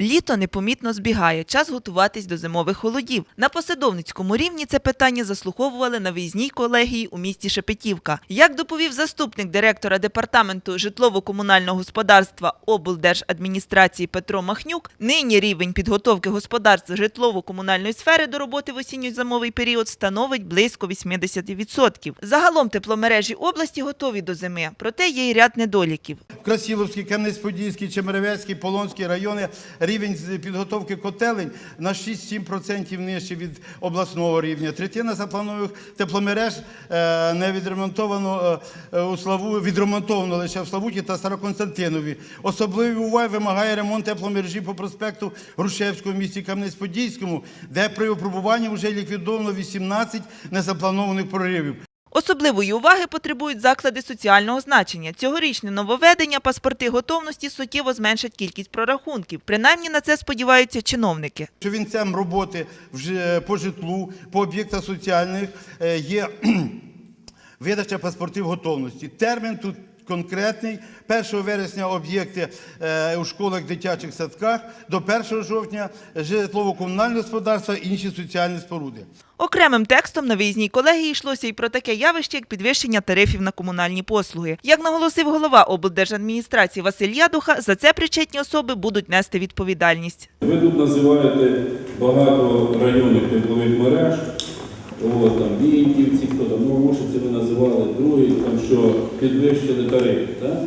Літо непомітно збігає, час готуватись до зимових холодів. На посадовницькому рівні це питання заслуховували на виїзній колегії у місті Шепетівка. Як доповів заступник директора департаменту житлово-комунального господарства облдержадміністрації Петро Махнюк, нині рівень підготовки господарств житлово-комунальної сфери до роботи в осінньо-зимовий період становить близько 80%. Загалом тепломережі області готові до зими, проте є й ряд недоліків. В Красіловській, Кам'янець-Подільській, Чемеревецькій, Полонській райони рівень підготовки котелень на 6-7% нижче від обласного рівня. Третина запланових тепломереж е, не відремонтовано е, у Славу, відремонтовано лише в Славуті та Староконстантинові. Особливої уваги вимагає ремонт тепломережі по проспекту Грушевського в місті Кам'янець-Подільському, де при опробуванні вже ліквідовано 18 незапланованих проривів. Особливої уваги потребують заклади соціального значення. Цьогорічне нововведення паспорти готовності суттєво зменшать кількість прорахунків. Принаймні на це сподіваються чиновники. Що вінцем роботи вже по житлу, по об'єктах соціальних е, є видача паспортів готовності. Термін тут конкретний. 1 вересня об'єкти е, у школах, дитячих садках, до 1 жовтня житлово-комунальне господарство і інші соціальні споруди. Окремим текстом на виїзній колегії йшлося і про таке явище, як підвищення тарифів на комунальні послуги. Як наголосив голова облдержадміністрації Василь Ядуха, за це причетні особи будуть нести відповідальність. Ви тут називаєте багато районних теплових мереж, от, там, Віньківці, хто там, ну, Ушиці ви називали, другий, там, що підвищили тарифи. Так?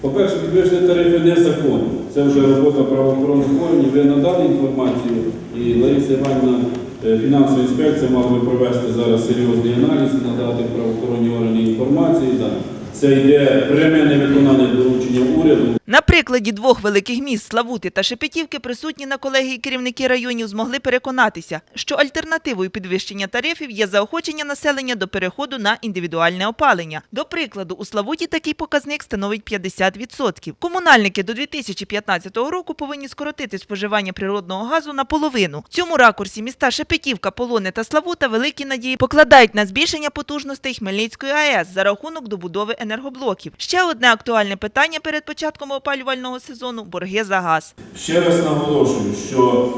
По-перше, підвищили тарифи незаконно. Це вже робота правоохоронних органів. Ви надали інформацію, і Лариса Іванівна, е, фінансова інспекція мала би провести зараз серйозний аналіз, надати правоохоронні органи інформації. Да. Це йде пряме невиконання доручення уряду. На прикладі двох великих міст Славути та Шепетівки присутні на колегії керівники районів змогли переконатися, що альтернативою підвищення тарифів є заохочення населення до переходу на індивідуальне опалення. До прикладу, у Славуті такий показник становить 50%. Комунальники до 2015 року повинні скоротити споживання природного газу наполовину. В цьому ракурсі міста Шепетівка, Полони та Славута великі надії покладають на збільшення потужностей Хмельницької АЕС за рахунок добудови енергоблоків. Ще одне актуальне питання перед початком опалювального сезону борги за газ. Ще раз наголошую, що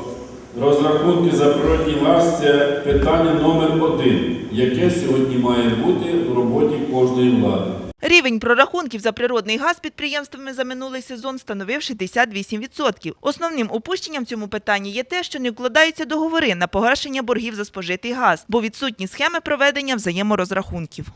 розрахунки за природний газ це питання номер один, яке сьогодні має бути в роботі кожної влади. Рівень прорахунків за природний газ підприємствами за минулий сезон становив 68%. Основним упущенням в цьому питанні є те, що не вкладаються договори на погашення боргів за спожитий газ, бо відсутні схеми проведення взаєморозрахунків.